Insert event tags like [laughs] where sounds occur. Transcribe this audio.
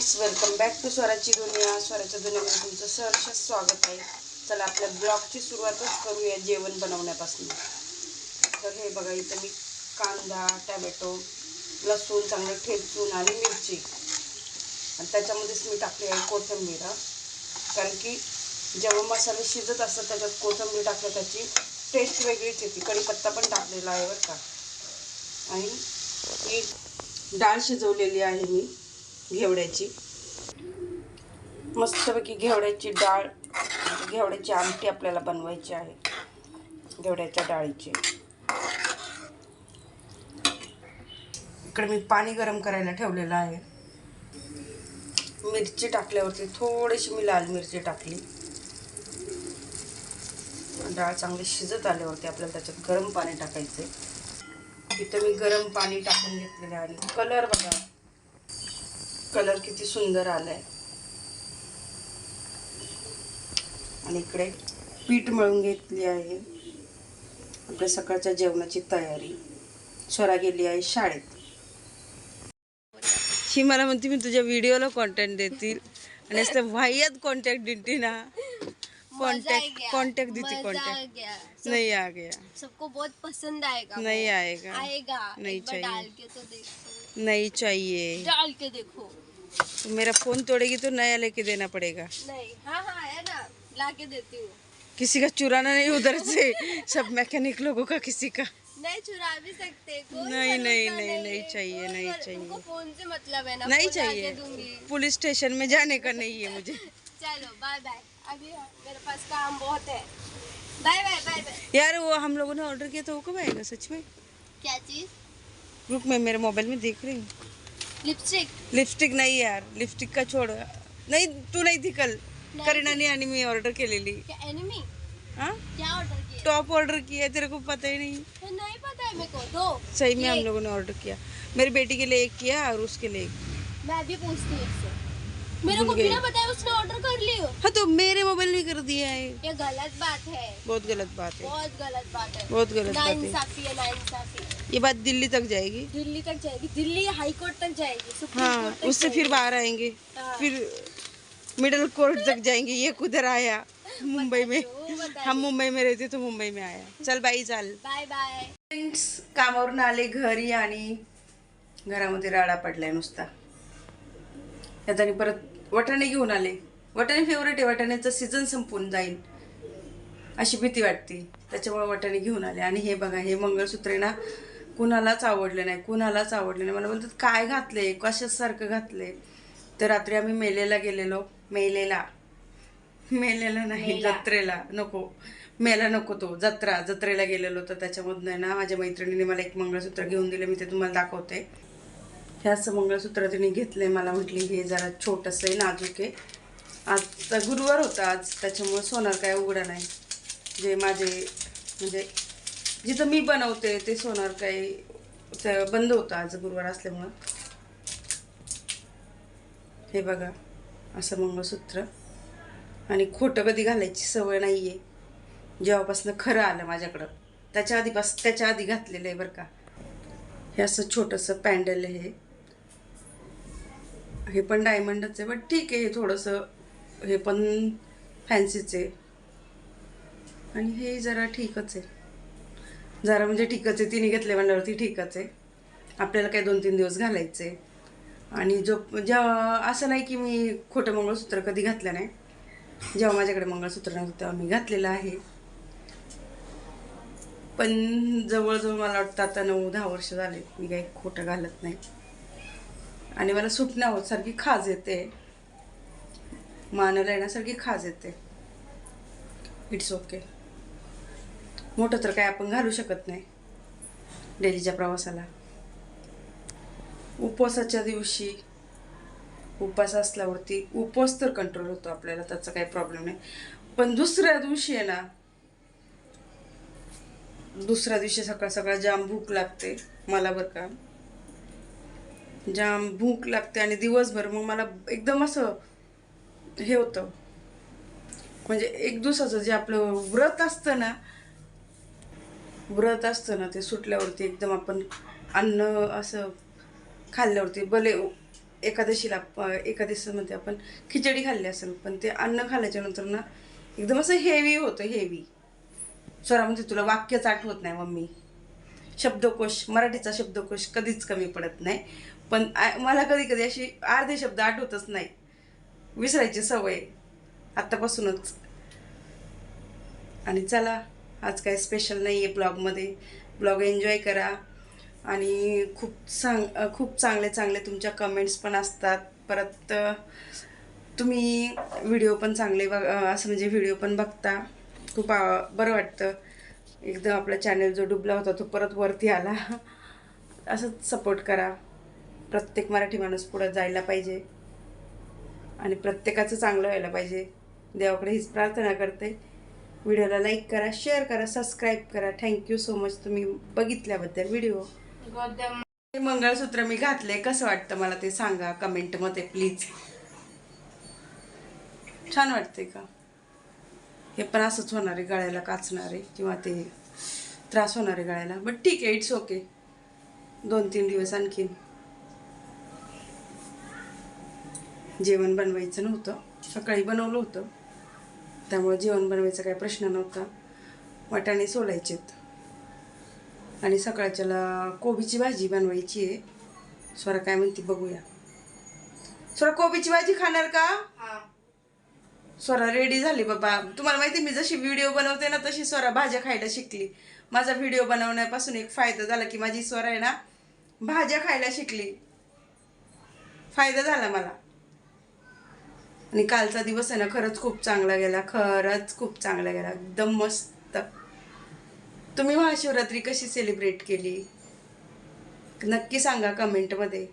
Friends welcome back to स्वराची दुनिया स्वराच्या दुनियामध्ये तुमचं सहर्ष स्वागत आहे. चला आपल्या ब्लॉगची सुरुवातच करूया जेवण बनवण्यापासून. तर हे बघा इथं मी कांदा टॅमॅटो लसूण चांगलं ठेचून आणि मिरची. आणि त्याच्यामध्येच मी टाकली आहे कोथिंबीर. कारण की जेव्हा मसाले शिजत असतात त्याच्यात कोथिंबीर टाकलं त्याची टेस्ट वेगळीच येते. कढीपत्ता पण टाकलेला आहे बरं का. आणि ही डाळ शिजवलेली आहे मी. घेवड्याची. मस्तपैकी घेवड्याची डाळ घेवड्याची आमटी आपल्याला बनवायची आहे. घेवड्याच्या डाळीची. इकडे मी पाणी गरम करायला ठेवलेलं आहे. मिरची टाकल्यावरती थोडीशी मी लाल मिरची टाकली. डाळ चांगली शिजत आल्यावरती आपल्याला त्याच्यात गरम पाणी टाकायचं इथं मी गरम पाणी टाकून घेतलेलं आहे. आणि कलर बघा. कलर किती सुंदर आलाय. आणि इकडे पीठ मळून घेतली आहे. आपल्या सकाळच्या जेवणाची तयारी. स्वरा गेली आहे शाळेत. ही मला म्हणते मी तुझ्या व्हिडिओला कॉन्टॅक्ट देतील. आणि असं वाह्यात कॉन्टॅक्ट देते ना. कॉन्टॅक्ट कॉन्टॅक्ट देती कॉन्टॅक्ट नहीं आ गया. सबको बहुत पसंद आएगा नहीं। आएगा. आएगा. नहीं चाहिए। डाल के तो देखो नहीं चाहिए। डाल के देखो। तो मेरा फ़ोन तोड़ेगी तो नया लेके देना पड़ेगा। नहीं हाँ हाँ है ना ला के देती हूँ। किसी का चुराना नहीं उधर से सब मैकेनिक लोगों का किसी का। नहीं चुरा भी सकते कोई नहीं, नहीं, नहीं, नहीं। चाहिए, नहीं चाहिए। फ़ोन से मतलब है ना नहीं चाहिए। पुलिस स्टेशन में जाने का नहीं है मुझे। चलो बाय बाय अभी मेरे पास काम बहुत है। बाय बाय बाय बाय यार वो हम लोगों ने ऑर्डर किया तो वो कब आएगा सच में? क्या चीज़? रुक मैं मेरे मोबाइल में देख रही हूँ। लिपस्टिक? लिपस्टिक नाही यार लिपस्टिक का छोड़। नाही तू नाही ती कल। करीनाने आणि मी ऑर्डर केलेली क्या एनिमी हाँ? क्या ऑर्डर किया? टॉप ऑर्डर किया तेरे को पता ही नहीं। तो नहीं पता है मेरे को दो। सही में हम लोगों ने ऑर्डर किया। मेरी बेटी के लिए एक किया और उसके लिए एक। मैं भी पूछती हूँ मेरे को। बिना बताए उसने ऑर्डर कर लियो हाँ? तो मेरे मोबाइल में कर दिया है। ये गलत बात है। बहुत गलत बात है। बहुत गलत बात है। बहुत गलत बात है। ये बात दिल्ली तक जाएगी। दिल्ली तक जाएगी। दिल्ली हाई कोर्ट तक जाएगी सुप्रीम हाँ कोर्ट तक उससे फिर। बाहर आएंगे। हाँ। फिर मिडिल कोर्ट तक जाएंगे ये कुधर आया। [laughs] मुंबई में। हम मुंबई में रहते तो मुंबई में आया। चल बाई चाल। Bye bye. फ्रेंड्स कामावरून आले घरी आणि घरामध्ये राडा पडलाय नुसता. त्याने परत वटाणे घेऊन आले. वटाणे फेवरेट आहे. वटाण्याचं सीझन संपून जाईल अशी भीती वाटते. त्याच्यामुळे वटाणे घेऊन आले. आणि हे बघा हे मंगळसूत्र आहे ना कुणालाच आवडलं नाही कुणालाच आवडलं नाही. मला बोलतात काय घातले कशासारखं घातले तर रात्री आम्ही मेलेला गेलेलो. मेलेला. मेलेला नाही. जत्रेला. नको. मेला नको तो. जत्रा. जत्रेला गेलेलो तर त्याच्यामधून आहे ना माझ्या मैत्रिणीने मला एक मंगळसूत्र घेऊन दिलं. मी ते तुम्हाला दाखवते. हे असं मंगळसूत्र तिने घेतलंय मला. म्हटली हे जरा छोटंसं आहे नाजूक आहे. आज तर गुरुवार होता आज. त्याच्यामुळे सोनार काय उघडा नाही. जे माझे म्हणजे जिथं मी बनवते ते सोनार काही बंद होतं आज गुरुवार असल्यामुळं. हे बघा असं मंगळसूत्र. आणि खोटं कधी घालायची सवय नाही आहे जेव्हापासनं खरं आलं माझ्याकडं. त्याच्या आधीपास त्याच्या आधी घातलेलं आहे बरं का. हे असं छोटंसं पॅन्डल आहे हे. हे पण डायमंडच आहे बट ठीक आहे हे थोडंसं हे पण फॅन्सीचे आहे. आणि हे जरा ठीकच आहे. जरा म्हणजे ठीकच आहे. तिने घेतले म्हणल्यावरती ठीकच आहे. आपल्याला काय दोन तीन दिवस घालायचे. आणि जो जेव्हा असं नाही की मी खोटं मंगळसूत्र कधी घातलं नाही. जेव्हा माझ्याकडे मंगळसूत्र नव्हतं तेव्हा मी घातलेलं आहे. पण जवळजवळ मला वाटतं आता नऊ दहा वर्ष झाले मी काही खोटं घालत नाही. आणि मला सुटण्यावर होत सारखी खाज येते. मानाला येण्यासारखी खाज येते. इट्स ओके मोठं तर काय आपण घालू शकत नाही. डेलीच्या प्रवासाला. उपवासाच्या दिवशी उपवास असल्यावरती उपवास तर कंट्रोल होतो आपल्याला त्याचा काही प्रॉब्लेम नाही. पण दुसऱ्या दिवशी आहे ना दुसऱ्या दिवशी सकाळ सकाळ जाम भूक लागते मला बरं का. जाम भूक लागते आणि दिवसभर मग मला एकदम असं हे होतं. म्हणजे एक दिवसाचं जे आपलं व्रत असतं ना व्रत असतं ना ते सुटल्यावरती एकदम आपण अन्न असं खाल्ल्यावरती भले एकादशीला प- एकादशीमध्ये आपण खिचडी खाल्ली असेल पण ते अन्न खाल्ल्याच्या नंतर ना एकदम असं हेवी होतं हेवी स्वरा तुला वाक्यच आठवत नाही मम्मी. शब्दकोश मराठीचा शब्दकोश कधीच कमी पडत नाही. पण मला कधी कधी अशी अर्धे शब्द आठवतच नाही. विसरायची सवय. आहे. आत्तापासूनच. आणि चला आज काय स्पेशल नाही आहे ब्लॉगमध्ये ब्लॉग एन्जॉय करा. आणि खूप चांग खूप चांगले चांगले तुमच्या कमेंट्स पण असतात. परत तुम्ही व्हिडिओ पण चांगले बघ असं म्हणजे व्हिडिओ पण बघता. खूप बरं वाटतं. एकदम आपला चॅनल जो डुबला होता तो परत वरती आला. असंच सपोर्ट करा. प्रत्येक मराठी माणूस पुढं जायला पाहिजे. आणि प्रत्येकाचं चांगलं व्हायला पाहिजे. देवाकडे हीच प्रार्थना करते. व्हिडिओला लाईक करा शेअर करा सबस्क्राईब करा. थँक्यू सो मच तुम्ही बघितल्याबद्दल व्हिडिओ हे मंगळसूत्र मी घातले कसं वाटतं मला ते सांगा कमेंटमध्ये प्लीज छान वाटते का? हे पण असंच होणार आहे गळ्याला काचणार आहे किंवा ते त्रास होणार आहे गळ्याला. बट ठीक आहे इट्स ओके दोन तीन दिवस आणखीन. जेवण बनवायचं नव्हतं. सकाळी बनवलं होतं. त्यामुळे जेवण बनवायचा काही प्रश्न नव्हता. वाटाणे सोलायचेत. आणि सकाळच्याला कोबीची भाजी बनवायची आहे. स्वरा काय म्हणते बघूया. स्वरा कोबीची भाजी खाणार का? हा. स्वरा रेडी झाली बाबा. तुम्हाला माहिती मी जशी व्हिडिओ बनवते ना तशी स्वरा भाज्या खायला शिकली. माझा व्हिडिओ बनवण्यापासून एक फायदा झाला की माझी स्वरा आहे ना भाज्या खायला शिकली. फायदा झाला मला. आणि कालचा दिवस आहे ना खरंच खूप चांगला गेला. खरंच खूप चांगला गेला. एकदम मस्त. तुम्ही महाशिवरात्री कशी सेलिब्रेट केली? नक्की सांगा कमेंटमध्ये